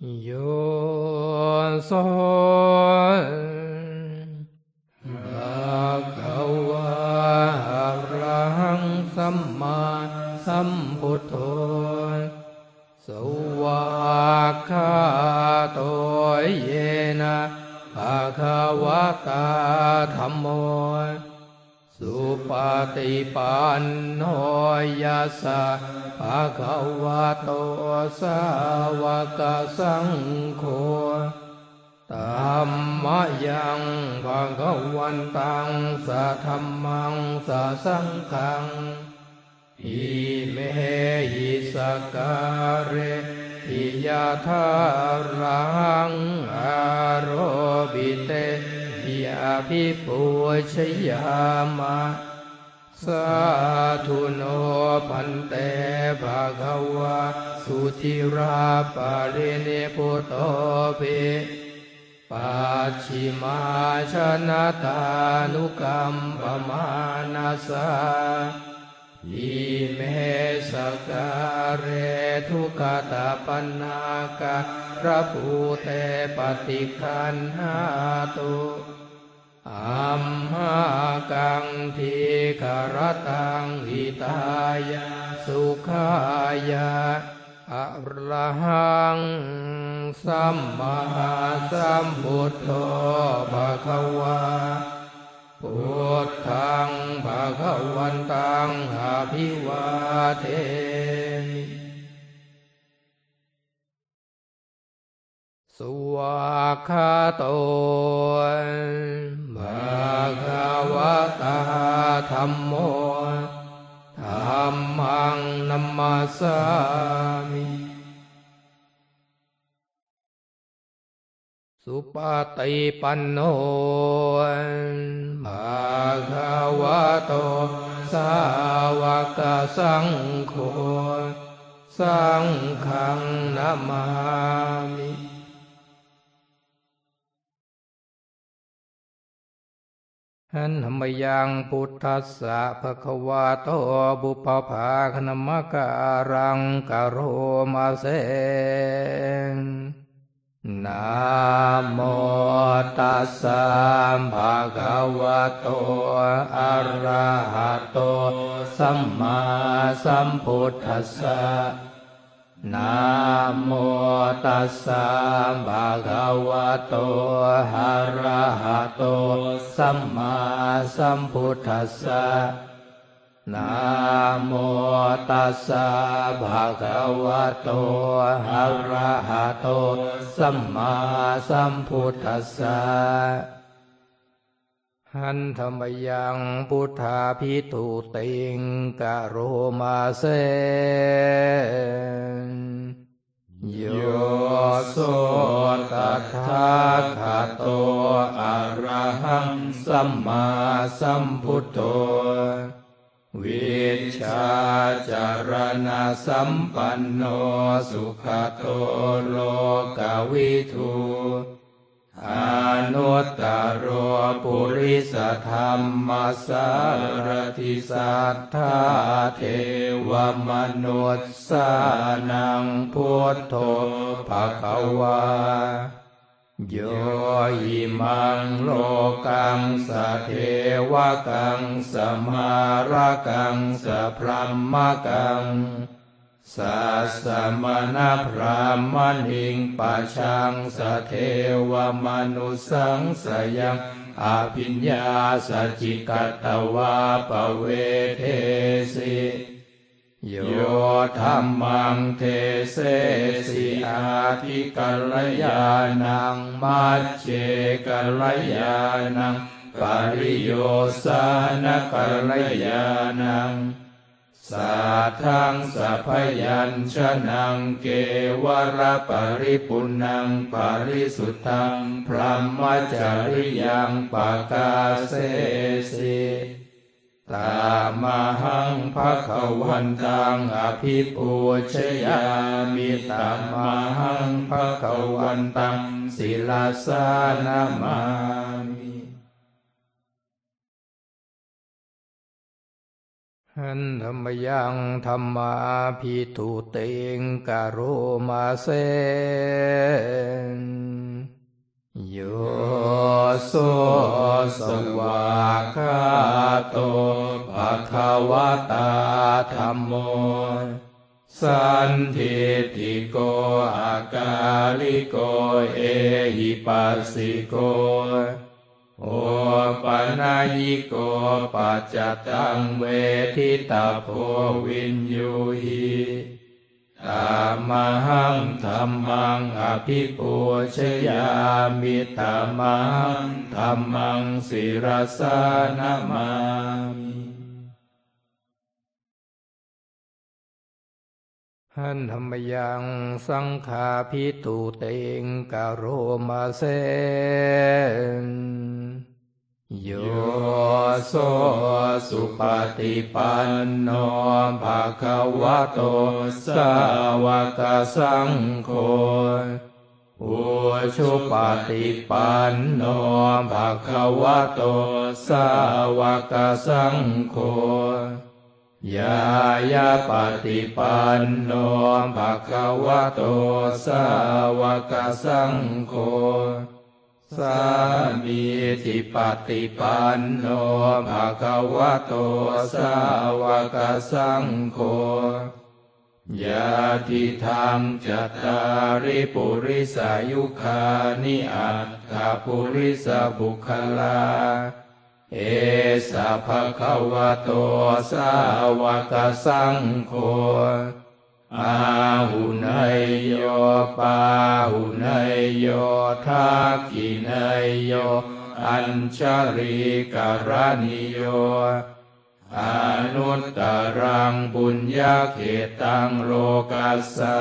โยโสภะคะวะอะระหังสัมมาสัมพุทโธสวากขาโตเยนะภะคะวะตาธัมโมสุปฏิปันโนยัสสะภะคะวะโต สาวกสังโฆตัมมะยังภะคะวันตังสะธัมมังสะสังฆังอิเมหิสการเรทิยาธารังอารบิเตยาภิปุชยามะสาธุโนพันเต ภะคะวะสุธิราปาริเนพุตโตเปปัจฉิมาชนะตานุกัมปมานาสาอิเมสการเรทุกตาปันนากะพระภูเตปฏิคันหาตุ อัมหากังทีคารตังหิตายาสุขายาอะระหังสัมมาสัมพุทโธภะคะวาพุทธังภะคะวันตังอภิวาเทมิสวากขาโต คะวะตาธัมโมธัมมังนัมมาสามิสุปฏิปันโนภะคะวะโตสาวกสังโฆสังฆังนามามิ ธรรมยังพุทธัสสะภะคะวะโตบุปผาคณมะการังกะโรมาเสนนะโมตัสสะภะคะวะโตอะระหะโตสัมมาสัมพุทธัสสะนะโมตัสสะภะคะวะโตอะระหะโต สัมมาสัมพุทธัสสะนะโมตัสสะภะคะวะโตอะระหะโต สัมมาสัมพุทธัสสะหันธรรมยังพุทธาพิทุติงกะโรมาเส โยโสตัทธาคาโตอะระหังสัมมาสัมพุทโธวิชาจารณะสัมปันโนสุขโตโลกวิทู อนุตตรโรปุริสธรรมสารติสัทธาเทวมนุษย์สานังพุทโธภะคะวาโยอิมังโลกังสะเทวกังสมารกังสะพรหมกัง สัสสะมณพรามณิงปัจชังสเทวมนุสังสยังอภิญญาสจิกตวาปเวเทสิโยธรรมังเทเสสิอาทิกัลยานังมัจเจกัลยานังปริโยสานกัลยานัง สัทธังสัพยัญชนะเกวรปริปุณังปริสุทธังพรหมจริยังปกาเสสิตามหังภะคะวันตังอภิปูชยามิตามหังภะคะวันตังศิลาสานามา มิหันธรรมยังธรรมาพิทุเตงกโรมาเซนโยโสสวากขาโตภะคะวะตาธรรมโม สันทิติโกอากาลิโกเอหิปัสสิโก โอปนายิโกปัจจตังเวทิตาโพวินยูหิตามหังธรรมังอภิปูชยามิตามังธรรมังสิรสานามา หันธรรมยังสังขาพิตูเตงกโรมาเซนโยโสสุปฏิปันโนภะคะวะโตสาวกสังโฆอุชุปฏิปันโนภะคะวะโตสาวกสังโฆ ยายาปฏิปันโนภะคะวะโตสาวกสังโฆสามีจิปฏิปันโนภะคะวะโตสาวกสังโฆยาทิธรรมจัตตาริปุริสายุคานิอัตถาปุริสบุคลา เอสะภะคะวะโตสาวกสังโฆอาหุเนยโยปาหุเนยโยทักขิเนยโย อัญชริกรณิโยอนุตตรังบุญญาเขตังโลกัสสะ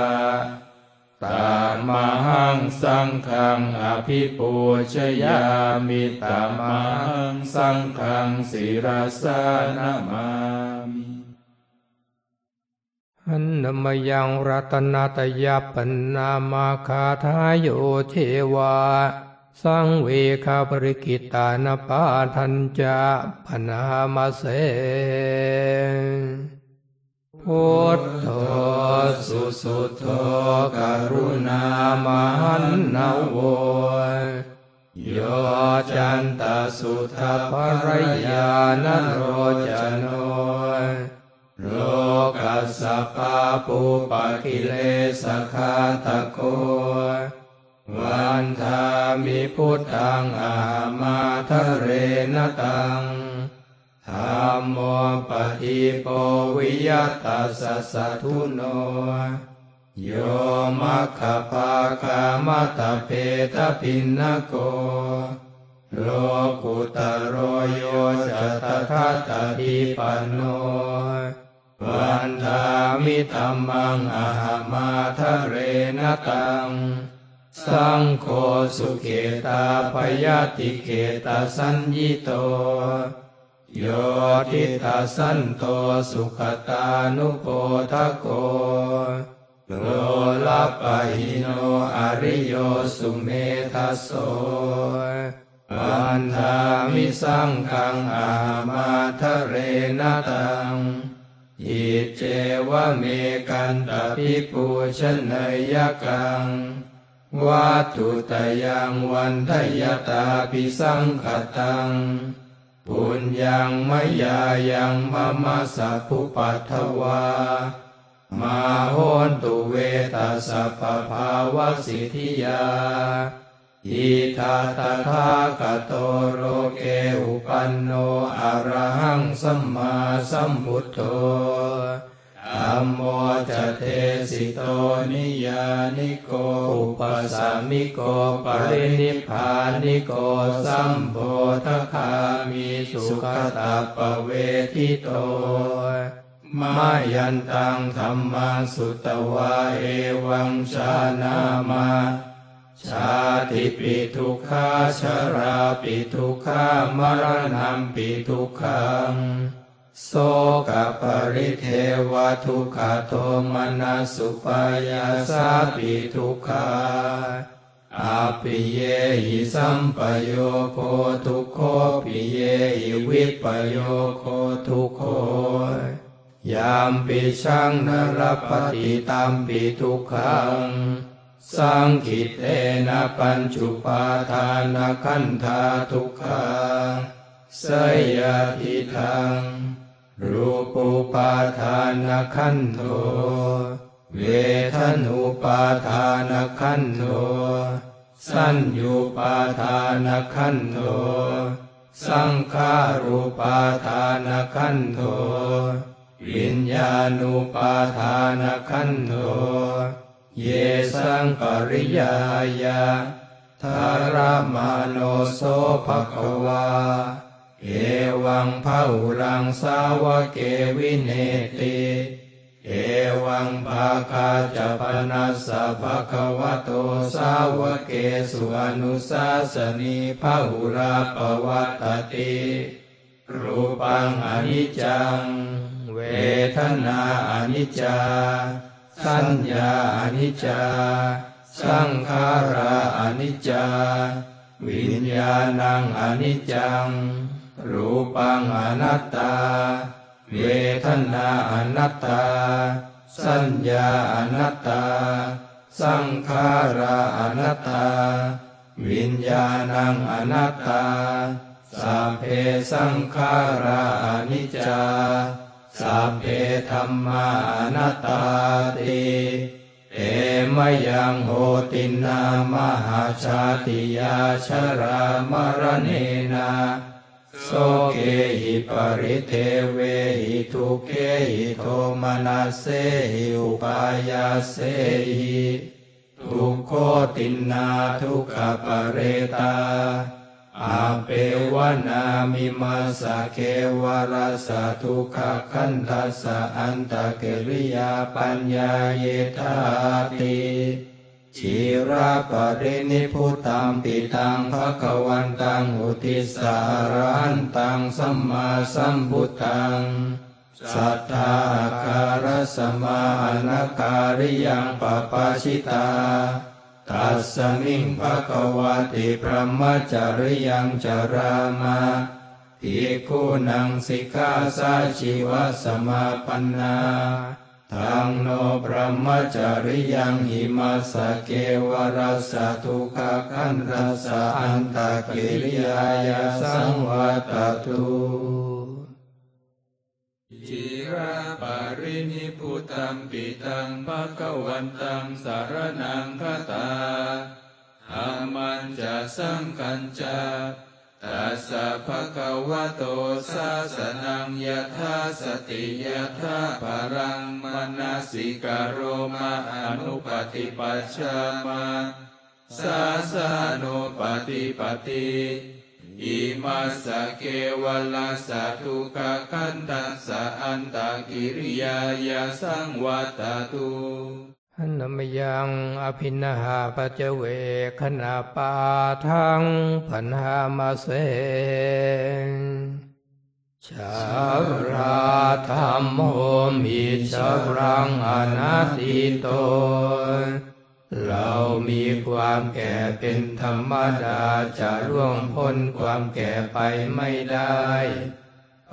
ตามหังสังฆังอภิปูชยามิตามหังสังฆังศิรสานามามิหันนมยังรัตนาตยาปนามาคาทายโยเทวา สังเวคาปริกิตานปาทันจาพนามาเส พุทโธสุสุโธกรุณามหันนาโวโยจันตสุทภรยานโรจโนโลกัสสะปาปุปะกิเลสคาตะโกวันทามิพุทธังอามาทะเรนตัง ธรรมโมปฏิโปวิยตัสสะทุโนโยมัคคปาคามัตตเพตพินนโก โลกุตโรโยจัตทัตติปันโนวันทามิธรรมังอาหามาทะเรนตัง สังโฆสุเขตาพยาติเขตาสัญญิโต โยทิตาสันโตสุขตานุโปทะโกโลลาปะหิโนอริโยสุเมทัสโสวันทามิสังฆังอามาทะเรนตังอิเจวะเมกันตปิปูชนยกังวัตุตยังวันทยตาปิสังขตัง ปุญญังมยายังมมะสัพพุปัทวา มาโหนตุเวตัสะปะภาวสิทธิยาอิทาตถาคโตโรเกอุปันโนอรหังสัมมาสัมพุทโธ ธัมโมจะเทสิโตนิยานิโกอุปสามิโกปรินิพพานิโกสัมโพธคามีสุขตาปเวทิโตมายันตังธรรมังสุตวาเอวังชานามาชาติปิทุกขาชราปิทุกขามรณะปิทุกขัง โสกปริเทวทุกขโทมนัสุปายาสาปิทุกขาอาปิเยหิสัมปโยโคทุกโคปิเยหิวิปโยโคทุกโคยามปิชังนรปฏิตามปิทุกขัง สังคิเตนะปัญจุปาทานขันธาทุกขังสยทิทัง รูปุปาทานขันโทเวทนุปาทานขันโทสัญญูปาทานขันโทสังขารูปาทานขันโทวิญญาณุปาทานขันโทเยสังปริยายาธารมาโนโสภควา เอวังพหุลังสาวเกวินเนติเอวังภาคาจะปนัสสะภะคะวะโตสาวเกสุอนุสาสนีพหุราปวัตติรูปังอนิจจัง เวทนาอนิจจา สัญญาอนิจจา สังขาราอนิจจา วิญญาณังอนิจจัง รูปังอนัตตา เวทนาอนัตตา สัญญาอนัตตา สังขาราอนัตตา วิญญาณังอนัตตาสัพเพสังขาราอนิจจาสัพเพธรรมาอนัตตาติเอมยังโหตินามหาชาติยาชรามรณเนนา โสเกหิปริเทเวหิทุเกหิโทมนัสเสหิอุปายาเสหิทุกโคตินนาทุกขปเรตาอาเปวนามิมาสะเควราสะทุกขคันทัสสะอันตะเกริยาปัญญาเยธาติ ชีราปรินิพุตังปิตังภะคะวันตังอุทิสารันตังสัมมาสัมพุทธังสัทธาคารสมานการิยังปปาชิตาตัสสมิงภะคะวะติพระมจริยังจารามาภิกขุนังสิกขาสาชีวสมาปันนา ทังโนพระมจริยังหิมาสเกวรัสสะทุขคันรัสะอันตะกิริยายาสังวัตตุจิราปารินิพุตัมปิตังภะคะวันตังสารนังคตาธรรมันจะสังกันจะ ตัสสะภะคะวะโตสาสนังยถาสติยถาปรังมนสิกโรมาอนุปฏิปัชฌามาสาสานุปฏิปติอิมาสะเกวลาสะทุกขคันตัสสะอันตะกิริยายาสังวัตตุ นมยังอภินหาปัจเวขณาปาทังพันหามาเสนชาราธรรมโหมิชารังอนัตติโต เรามีความแก่เป็นธรรมดาจะร่วงพ้นความแก่ไปไม่ได้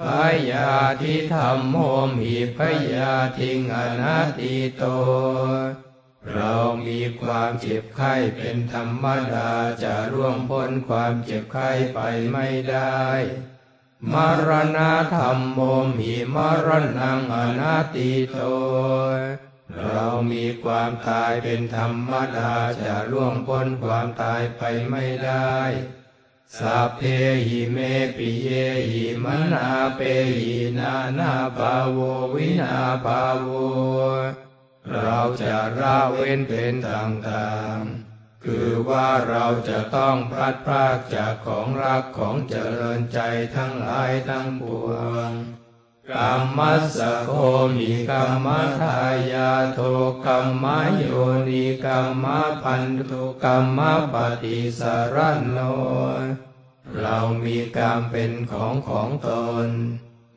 พยาธิธรรมโมมีพยาทิงอนัตติโต เรามีความเจ็บไข้เป็นธรรมดาจะร่วงพ้นความเจ็บไข้ไปไม่ได้ มรณะธรรมโมมีมรณังอนัตติโต เรามีความตายเป็นธรรมดาจะล่วงพ้นความตายไปไม่ได้ สัพเพหิเมปิเยหิมนาเปหินานาภาโววินาภาโวเราจะละเว้นเป็นต่างๆ คือว่าเราจะต้องพลัดพรากจากของรักของเจริญใจทั้งหลายทั้งปวง กรรมสโคมิกรรมทายาโทกรรมโยนิกรรมพันธุกรรมปฏิสารโนเรามีกรรมเป็นของของตน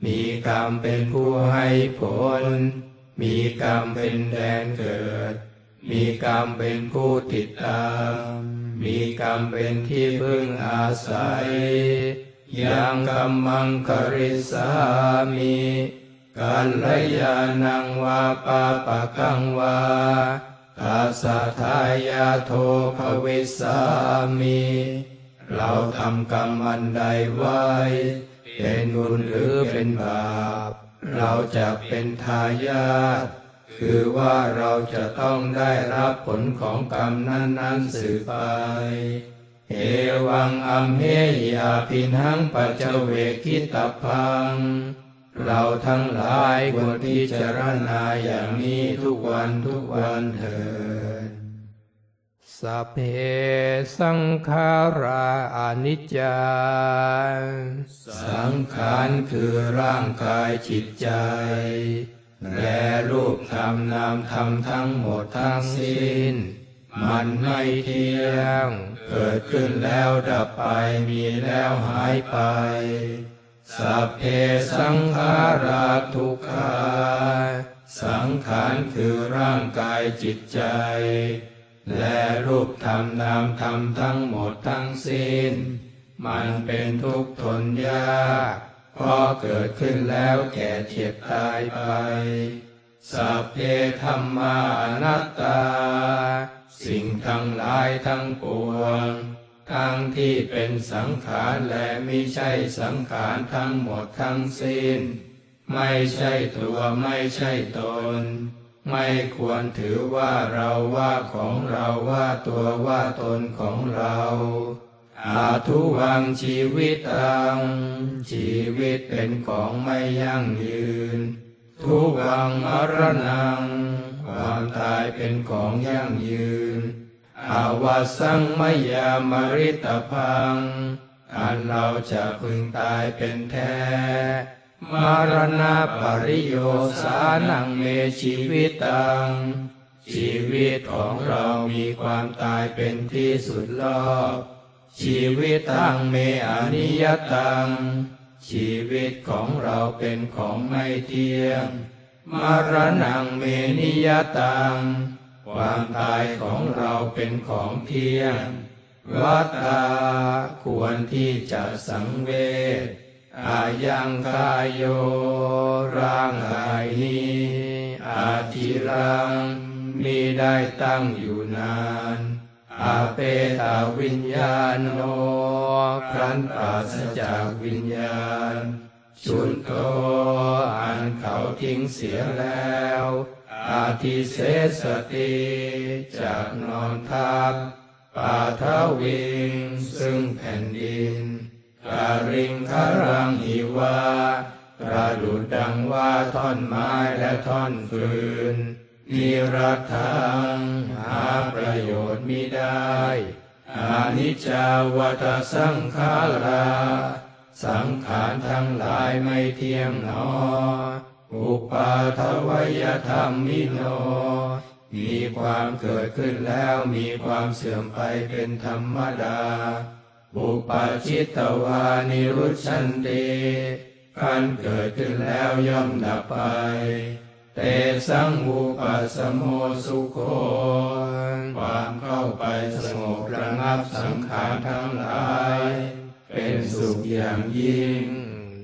มีกรรมเป็นผู้ให้ผล มีกรรมเป็นแดนเกิด มีกรรมเป็นผู้ติดตาม มีกรรมเป็นที่พึ่งอาศัย ยังกรรมังคริสามิกัลยาณังวาปาปะกังวาตาสทายาโทภวิสามิ เราทำกรรมอันใดไว้ เป็นบุญหรือเป็นบาป เราจะเป็นทายาทคือว่าเราจะต้องได้รับผลของกรรมนั้น ๆ สืบไป เอวังอัมเหยาพินังปัจเจเวกิตาพัง เราทั้งหลายควรพิจารณาอย่างนี้ทุกวันทุกวันเถิดสัพเพสังขาราอนิจจา สังขารคือร่างกายจิตใจ และรูปธรรมนามธรรมทั้งหมดทั้งสิ้น มันไม่เที่ยง เกิดขึ้นแล้วดับไปมีแล้วหายไป สัพเพสังขาราทุกขาสังขารคือร่างกายจิตใจ และรูปธรรมนามธรรมทั้งหมดทั้งสิ้น มันเป็นทุกข์ทนยากเพราะเกิดขึ้นแล้วแก่เจ็บตายไป สัพเพธรรมานัตตา สิ่งทั้งหลายทั้งปวงทั้งที่เป็นสังขารและไม่ใช่สังขารทั้งหมดทั้งสิ้น ไม่ใช่ตัวไม่ใช่ตน ไม่ควรถือว่าเราว่าของเราว่าตัวว่าตนของเราอาทุวังชีวิตตังชีวิตเป็นของไม่ยั่งยืน ทุวังมรณัง ความตายเป็นของยั่งยืน อาวาสังมยามริตพัง อันเราจะพึงตายเป็นแท้ มรณะปริโยสานังเมชีวิตตัง ชีวิตของเรามีความตายเป็นที่สุดรอบ ชีวิตตังเมอนิยตัง ชีวิตของเราเป็นของไม่เที่ยง มรณังเมนิยตัง ความตายของเราเป็นของเที่ยง วัตตาควรที่จะสังเวชอายังกายโยร่างกายนี้อาทิรังมีได้ตั้งอยู่นาน อาเปตาวิญญาณโนครั้นปราศจากวิญญาณ ชุนโตอันเขาทิ้งเสียแล้ว อาทิเสสติจากนอนทับปาทวิงซึ่งแผ่นดินกาลิงคารังหิวาประดุดดังว่าท่อนไม้และท่อนฟืน นิรัตถังหาประโยชน์มิได้อานิจจาวัตสังขาราสังขารทั้งหลายไม่เที่ยงหนอ อุปาทวยธรรมมิโน มีความเกิดขึ้นแล้วมีความเสื่อมไปเป็นธรรมดา บุปาชิตวานิรุชันติการเกิดขึ้นแล้วย่อมดับไป เตสังอุปสมโมสุโคความเข้าไปสงบระงับสังขารทั้งหลาย เป็นสุขอย่างยิ่ง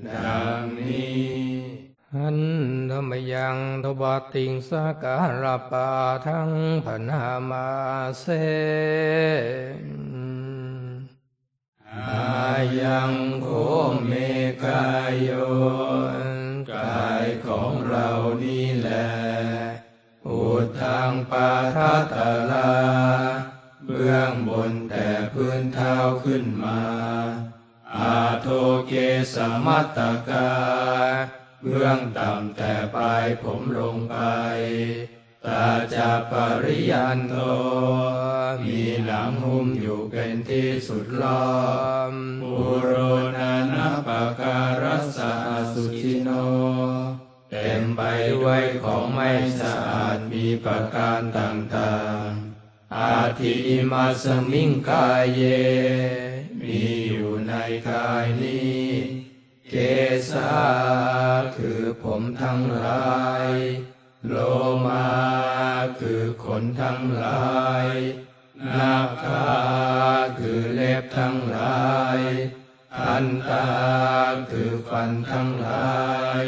ดังนี้หันธรรมยังทบติงสาการปาทั้งพนามาเสอายังโคเมกายโยายของเรานี่แหละอุทางปาทัตาลา เบื้องบนแต่พื้นเท้าขึ้นมา อาโทเกสมัตตกา เบื้องต่ำแต่ปลายผมลงไป ตาจะปริยันโต มีหนังหุ้มอยู่เป็นที่สุดล้อมปุโรนานาปการัสสะสุจิโน เต็มไปด้วยของไม่สะอาดมีประการต่างๆ อาทิอิมาสมิงกายเย มีอยู่ในกายนี้เกสาคือผมทั้งหลาย โลมาคือขนทั้งหลายนาคาคือเล็บทั้งหลายทันตาคือฟันทั้งหลาย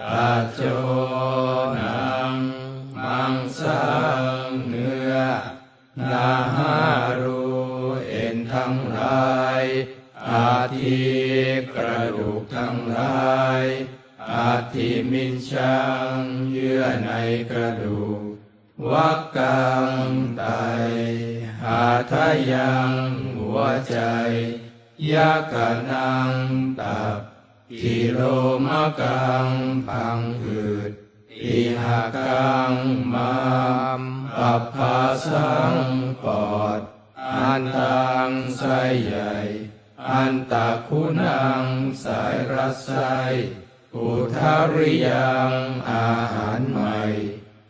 ตาโจนัง มังสังเนื้อ นาหารูเอ็นทั้งหลายอาทิกระดูกทั้งหลาย อาทิมินชังเยื่อในกระดูกวักกังไตหาทายังหัวใจยากะนังตับกิโลมะกังพังผืดอิหากังมามปัปภาสังปอด อันตังไสใหญ่ อันตะคุณังสายรัสไส อุทาริยังอาหารใหม่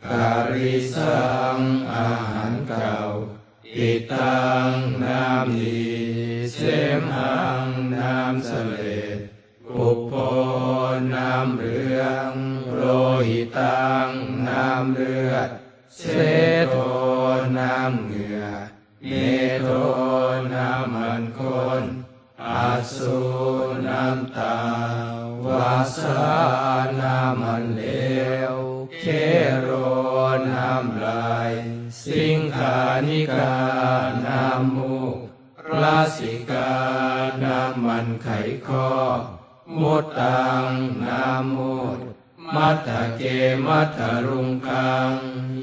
การิสังอาหารเก่า อิตังน้ำดีเสมหังน้ำเสลดปุปโพน้ำเหลืองโลหิตังน้ำเลือดเสโทน้ำเหงื่อเมโทน้ำมันข้น สุน้ำตาวาสาน้ำมันเลวเคโรน้ำลาย สิงขานิกาน้ำมูกลาสิกาน้ำมันไขข้อมุตังน้ำมูดมัทเกมัทรุงคัง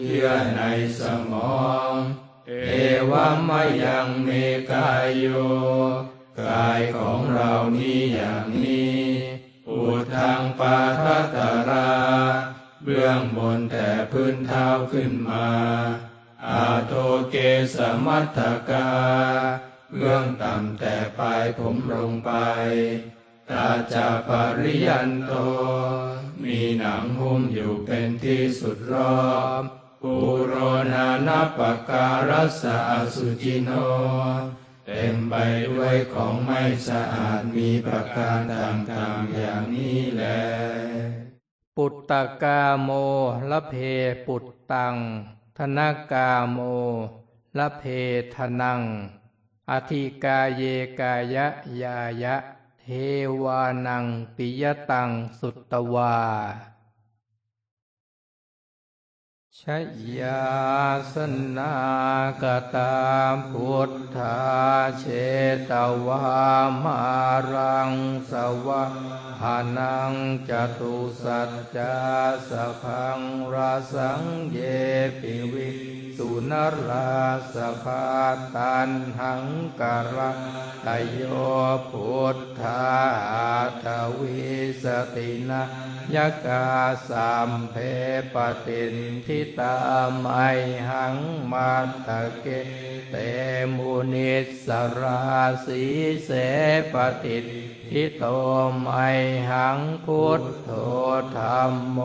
เยื่อในสมอง เอวามยังเมกายโย กายของเรานี้อย่างนี้อุทังปาทัตารา เบื้องบนแต่พื้นเท้าขึ้นมา อาโทเกสมัตถกา เบื้องต่ำแต่ปลายผมลงไปตาจาปริยันโต มีหนังหุ้มอยู่เป็นที่สุดรอบปุโรนานปการัสสอสุจิโน เต็มไปด้วยของไม่สะอาดมีประการต่างๆอย่างนี้แล ปุตตกาโมละเพปุตตัง ธนกาโมละเพทนัง อธิกาเยกายะยายะ เทวานังปิยตังสุตตวา ชยาสนากตาพุทธาเชตวามารังสวะหานังจตุสัจจาสพังราสังเยปิวิสุนราสภาตันหังการะตโยพุทธาทวิสตินะยกาสามเพปตินทิตาไมหังมาตะเกเตมุนิสราสีเสปติทิโตไมหังพุทโธธรรมโม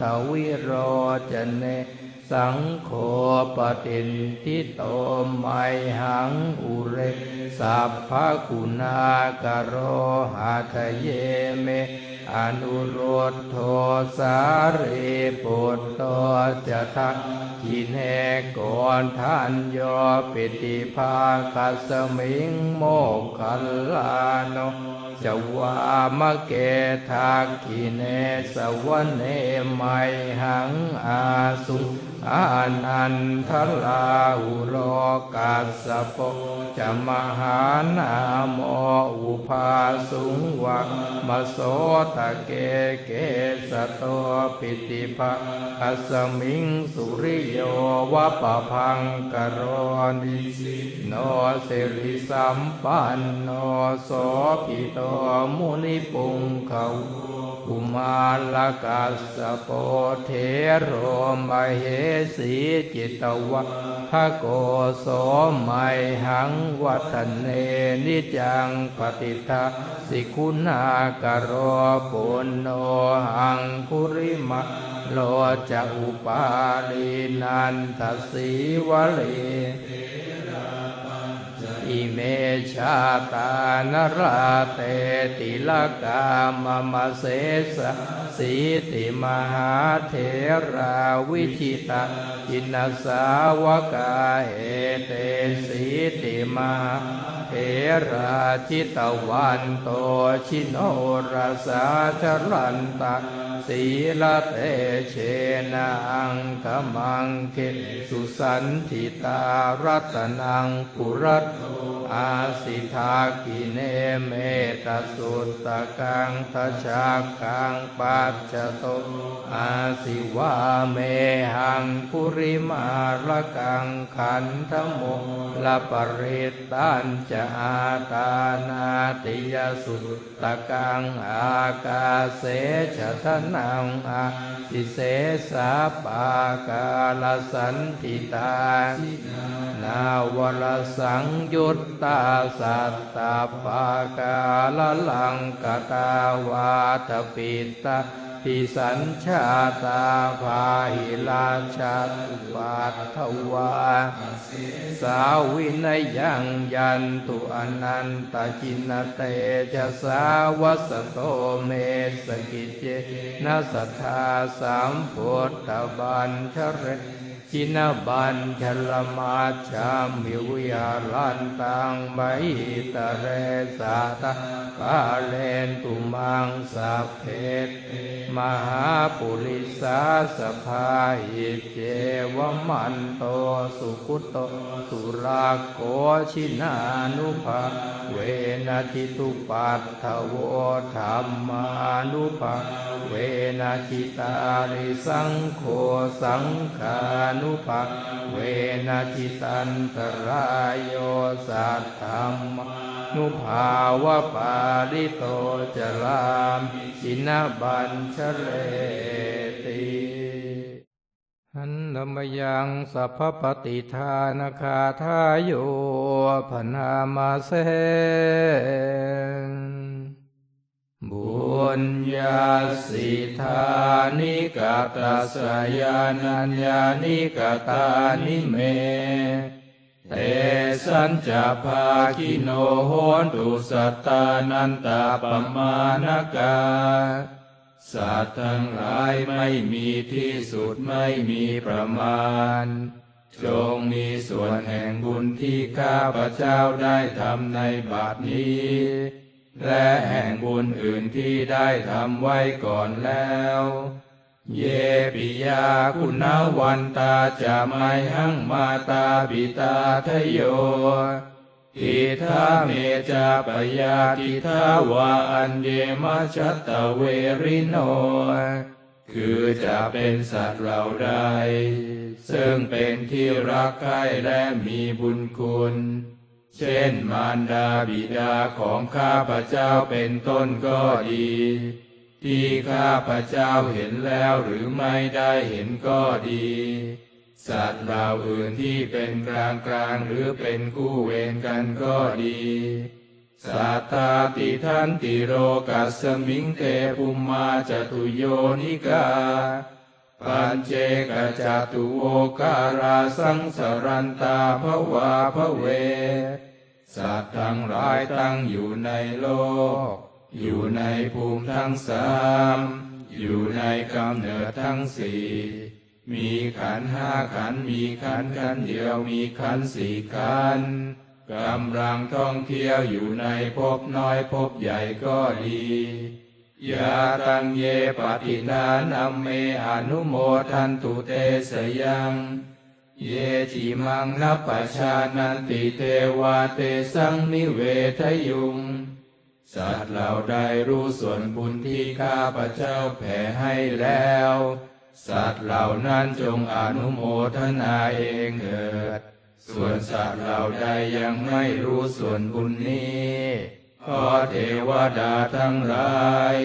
ทวิโรจเนสังโฆปฏินทิโตไมหังอุเรสัพพคุณากโรหาทะเยเม อนุโรธโทสารีปุตโตจะทักขินเหก่อนท่านยอปิติภาคัสมิงโมกขัลลาโนจะวามะเกทักขิเนสวเนไมหังอาสุ อานันทลาอุโลกัสสะโปจะมหานาโมอุภาสุงวังมโสตะเกเกสะโตปิติภะอัสมิงสุริโยวะปะพังกรนิสิโนสิริสัมปันโนโสภิโตมุนิปุงเขากุมาลกัสสะโปเทโรมเหสีจิตวะภะโกโสไมหังวัฒเนนิจังปฏิทาสิคุณากโรปุณโนหังคุริมะโลจะอุปาลีนันทสีวลีอิเมชาตานราเตติลกามมะเสสะ สีติมหาเถราวิชิตาอินสาวกาเหเตสีติมหาเถราชิตวันโตชิโนรสาชรันตาสีลเตเชนังคมังเกสุสันทิตารัตนังปุรัตอาสิทากิเนเมตสุตตะกังทชากังปัจจโตอาสิวาเมหังปุริมาละกังขันธโมละปริตตันจะอาตานาติยสุตตะกังอากาเสชะทนังอาติเสสาปากาลสันติตานาวรสังยุตตาสัตตาปากาลลังกตาวาทปิตา ทิสัญชาตาภาหิลาชาตุปาทวาสาวินยังยันตุอนันตจินเตจะสาวัสโตเมสกิจเจนะสัทธาสามพุทธบัญชร จินบัญชลมาชามิวิหารันตังไบตะเรสาตาปาเลนตุมังสัพเพตมหาปุริสาสภาหิเจวมันโตสุขุตโตสุรากโกชินานุภาเวนะทิตุปัตถวธรรมานุภาเวนะทิตาริสังโฆสังฆานุภาเวนะทิตันตรายโยสัตธัมมนุภาวะปาริโตจรามจินบัญชเลติหันนมยังสัพพปฏิทานคาทายโยพนามาเส บุญญาสิทานิกาตาสยานัญญานิกาตานิเม เตสัญจภาคิโนโหนตุสัตตานันตาปมานกาสัตว์ทั้งหลายไม่มีที่สุดไม่มีประมาณ จงมีส่วนแห่งบุญที่ข้าพระเจ้าได้ทำในบัดนี้ และแห่งบุญอื่นที่ได้ทำไว้ก่อนแล้ว เยปิยาคุณวันตาจะไม่หังมาตาปิตาทะโยทิทาเมจาปยาทิทาวาอันเยมาชัตตเวริโน คือจะเป็นสัตว์เราใด ซึ่งเป็นที่รักใคร่และมีบุญคุณ เช่นมารดาบิดาของข้าพเจ้าเป็นต้นก็ดี ที่ข้าพเจ้าเห็นแล้วหรือไม่ได้เห็นก็ดี สัตว์เหล่าอื่นที่เป็นกลางกลางหรือเป็นคู่เวรกันก็ดีสัตตาติทันติโรกัสสมิงเตปุมมาจตุโยนิกา ปัญเจกจตุโวการาสังสรันตาภวาภเว สัตว์ทั้งหลายตั้งอยู่ในโลก อยู่ในภูมิทั้งสาม อยู่ในกำเนิดทั้งสี่มีขันห้าขันมีขันขันเดียวมีขันสี่ขันกำลังท่องเที่ยวอยู่ในภพน้อยภพใหญ่ก็ดี ยาตังเยปฏินานัมเมอนุโมทันตุเตสยัง เยจิมังนัปปชานันติเทวาเตสังนิเวทยุง สัตว์เหล่าใดรู้ส่วนบุญที่ข้าพระเจ้าแผ่ให้แล้ว สัตว์เหล่านั้นจงอนุโมทนาเองเถิด ส่วนสัตว์เหล่าใดยังไม่รู้ส่วนบุญนี้ ขอเทวดาทั้งหลาย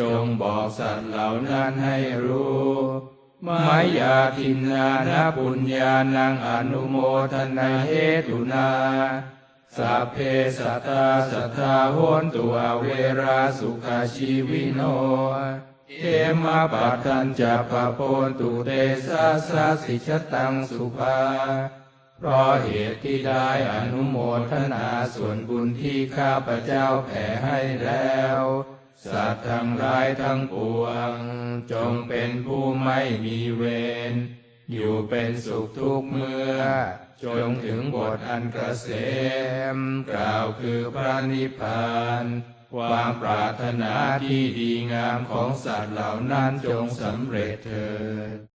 จงบอกสัตว์เหล่านั้นให้รู้มายาทินนานาปุญญานังอนุโมทนาเหตุนาสัพเพสัตตาสัทธาโหนตุอเวราสุขาชีวิโนเอมาปัตตัญจะปะโพนตุเตสาสาสิชตังสุภา เพราะเหตุที่ได้อนุโมทนาส่วนบุญที่ข้าพเจ้าแผ่ให้แล้ว สัตว์ทั้งหลายทั้งปวง จงเป็นผู้ไม่มีเวรอยู่เป็นสุขทุกเมื่อ จนถึงบทอันเกษมกล่าวคือพระนิพพานความปรารถนาที่ดีงามของสัตว์เหล่านั้นจงสำเร็จเถิด